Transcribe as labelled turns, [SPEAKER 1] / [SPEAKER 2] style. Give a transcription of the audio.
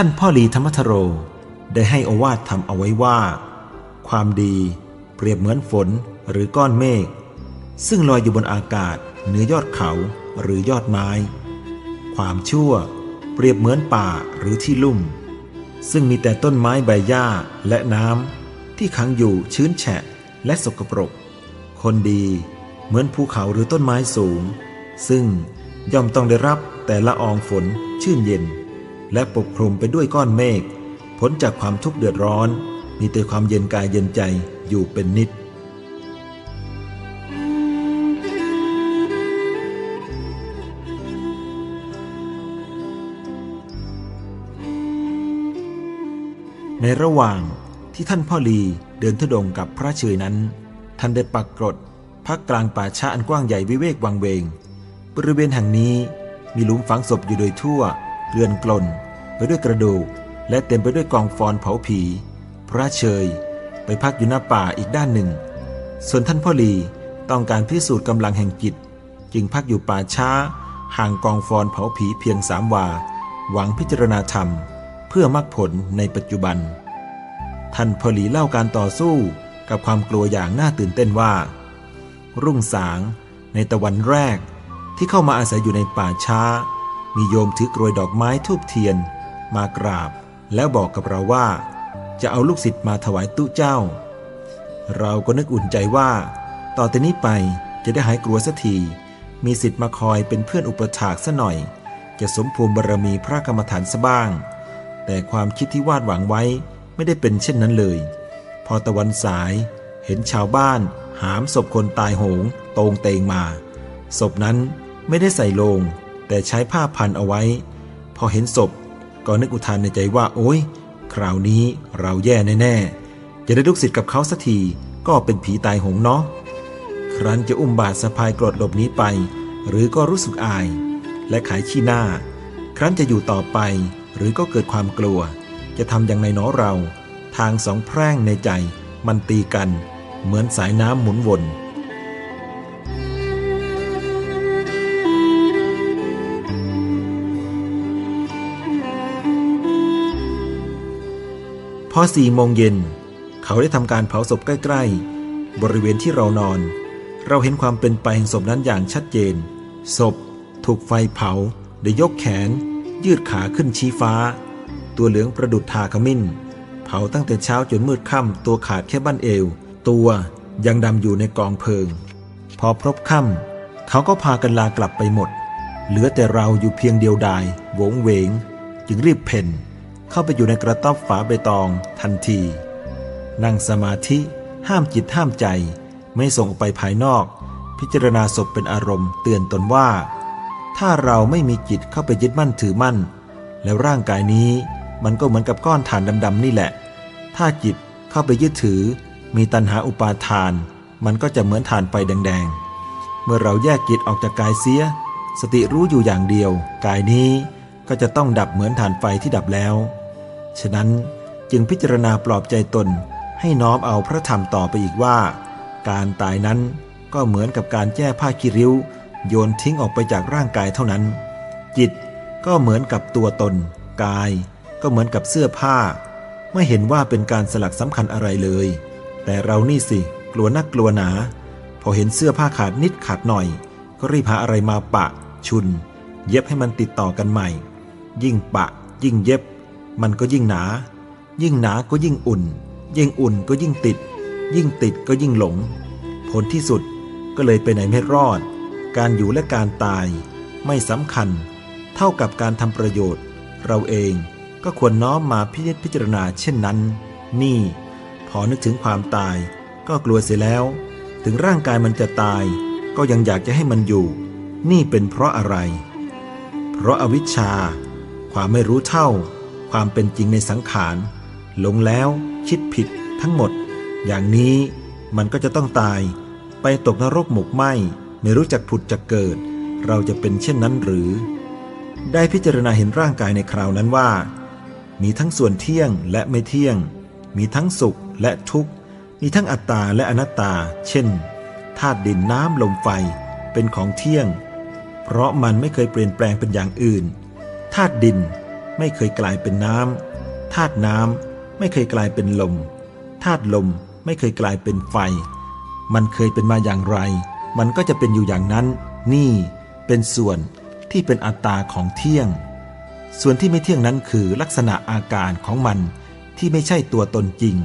[SPEAKER 1] ท่านพ่อหลีธรรมทโร ได้ให้โอวาททำเอาไว้ว่า ความดีเปรียบเหมือนฝนหรือก้อนเมฆซึ่งลอยอยู่บนอากาศเหนือยอดเขาหรือยอดไม้ ความชั่วเปรียบเหมือนป่าหรือที่ลุ่ม ซึ่งมีแต่ต้นไม้ใบหญ้าและน้ำที่ขังอยู่ชื้นแฉะและสกปรก คนดีเหมือนภูเขาหรือต้นไม้สูง ซึ่งย่อมต้องได้รับแต่ละอองฝนชื่นเย็น และปกคลุมไปด้วยก้อนเมฆพ้นจากความทุกข์เดือดร้อน มีแต่ความเย็นกายเย็นใจอยู่เป็นนิดในระหว่างที่ท่านพ่อลีเดินทุดงกับพระเชยนั้น ท่านได้ปักกรดพักกลางป่าช้าอันกว้างใหญ่วิเวกวังเวง บริเวณแห่งนี้มีหลุมฝังศพอยู่โดยทั่ว เกลื่อนกลนไปด้วยกระดูก และเต็มไปด้วยกองฟอนเผาผี พระเชย ไปพักอยู่หน้าป่าอีกด้านหนึ่ง ส่วนท่านพ่อลีต้องการพิสูจน์กำลังแห่งจิต จึงพักอยู่ป่าช้า ห่างกองฟอนเผาผีเพียงสามวา หวังพิจารณาธรรม เพื่อมรรคผลในปัจจุบัน ท่านพ่อหลีเล่าการต่อสู้กับความกลัวอย่างน่าตื่นเต้นว่า รุ่งสางในตะวันแรกที่เข้ามาอาศัยอยู่ในป่าช้า มีโยมถือกรวยดอกไม้ทูบเทียน มากราบ แล้วบอกกับเราว่า จะเอาลูกศิษย์มาถวายตู้เจ้า เราก็นึกอุ่นใจว่า ต่อแต่นี้ไปจะได้หายกลัวสักที มีสิทธิ์มาคอยเป็นเพื่อนอุปถากซะหน่อย จะสมภูมิบารมีพระกรรมฐานซะบ้าง แต่ความคิดที่วาดหวังไว้ไม่ได้เป็นเช่นนั้นเลย พอตะวันสายเห็นชาวบ้านหามศพคนตายโหงตรงเตงมา ศพนั้นไม่ได้ใส่โลง แต่ใช้ผ้าพันเอาไว้ พอเห็นศพก็นึกอุทานในใจว่า โอ้ยคราวนี้เราแย่แน่ๆ จะได้ลูกศิษย์กับเขาสักทีก็เป็นผีตายโหงเนาะครั้นจะอุ้มบาทสะพายกรดหลบนี้ไป หรือก็รู้สึกอาย และขายขี้หน้า ครั้นจะอยู่ต่อไป หรือก็เกิดความกลัว จะทำอย่างไรหนอเรา ทางสองแพร่งในใจมันตีกัน เหมือนสายน้ำหมุนวน อสี่โมงเย็น เขาได้ทำการเผาศพใกล้ๆ บริเวณที่เรานอน เราเห็นความเป็นไปแห่งศพนั้นอย่างชัดเจน ศพ ถูกไฟเผาได้ยกแขน ยืดขาขึ้นชี้ฟ้า ตัวเหลืองประดุดทาขมิ้น เผาตั้งแต่เช้าจนมืดค่ำตัวขาดแค่บั้นเอว ตัวยังดำอยู่ในกองเพลิง พอพรบค่ำเขาก็พากันลากลับไปหมด เหลือแต่เราอยู่เพียงเดียวดายโวงเวง จึงรีบเพ่น เข้าไปอยู่ในกระต๊อบฝาใบตองทันที นั่งสมาธิห้ามจิตห้ามใจ ไม่ส่งออกไปภายนอก พิจารณาศพเป็นอารมณ์เตือนตนว่า ถ้าเราไม่มีจิตเข้าไปยึดมั่นถือมั่น แล้วร่างกายนี้มันก็เหมือนกับก้อนฐานดำๆนี่แหละ ถ้าจิตเข้าไปยึดถือ มีตัณหาอุปาทาน มันก็จะเหมือนฐานไฟแดงๆ เมื่อเราแยกจิตออกจากกายเสีย สติรู้อยู่อย่างเดียว กายนี้ก็จะต้องดับเหมือนฐานไฟที่ดับแล้ว ฉะนั้นจึงพิจารณาปลอบใจตนให้น้อมเอาพระธรรมต่อไปอีกว่า การตายนั้นก็เหมือนกับการแก้ผ้าคีริ้ว โยนทิ้งออกไปจากร่างกายเท่านั้น จิตก็เหมือนกับตัวตน กาย ก็เหมือนกับเสื้อผ้า ไม่เห็นว่าเป็นการสลักสำคัญอะไรเลย แต่เรานี่สิ กลัวนักกลัวหนา พอเห็นเสื้อผ้าขาดนิดขาดหน่อย ก็รีบหาอะไรมาปะ ชุน เย็บให้มันติดต่อกันใหม่ ยิ่งปะ ยิ่งเย็บ มันก็ยิ่งหนา ยิ่งหนาก็ยิ่งอุ่น ยิ่งอุ่นก็ยิ่งติด ยิ่งติดก็ยิ่งหลง ผลที่สุดก็เลยไปไหนไม่รอด การอยู่และการตาย ไม่สำคัญ เท่ากับการทำประโยชน์ เราเองก็ควรน้อมมาพิจิตพิจารณาเช่นนั้น นี่ พอนึกถึงความตาย ก็กลัวเสียแล้ว ถึงร่างกายมันจะตาย ก็ยังอยากจะให้มันอยู่ นี่เป็นเพราะอะไร เพราะอาวิชชา ความไม่รู้เท่า ความเป็นจริงในสังขารหลงแล้วคิดผิดทั้งหมด อย่างนี้มันก็จะต้องตาย ไปตกนรกหมกไหมไม่รู้จักผุดจักเกิด เราจะเป็นเช่นนั้นหรือ ได้พิจารณาเห็นร่างกายในคราวนั้นว่า มีทั้งส่วนเที่ยงและไม่เที่ยง มีทั้งสุขและทุกข์ มีทั้งอัตตาและอนัตตา เช่นธาตุดินน้ำลมไฟเป็นของเที่ยง เพราะมันไม่เคยเปลี่ยนแปลงเป็นอย่างอื่นธาตุดิน ไม่เคยกลายเป็นน้ำธาตุน้ำไม่เคยกลายเป็นลมธาตุลมไม่เคยกลายเป็นไฟ มันเคยเป็นมาอย่างไร มันก็จะเป็นอยู่อย่างนั้น นี่เป็นส่วนที่เป็นอัตตาของเที่ยง ส่วนที่ไม่เที่ยงนั้นคือลักษณะอาการของมันที่ไม่ใช่ตัวตนจริง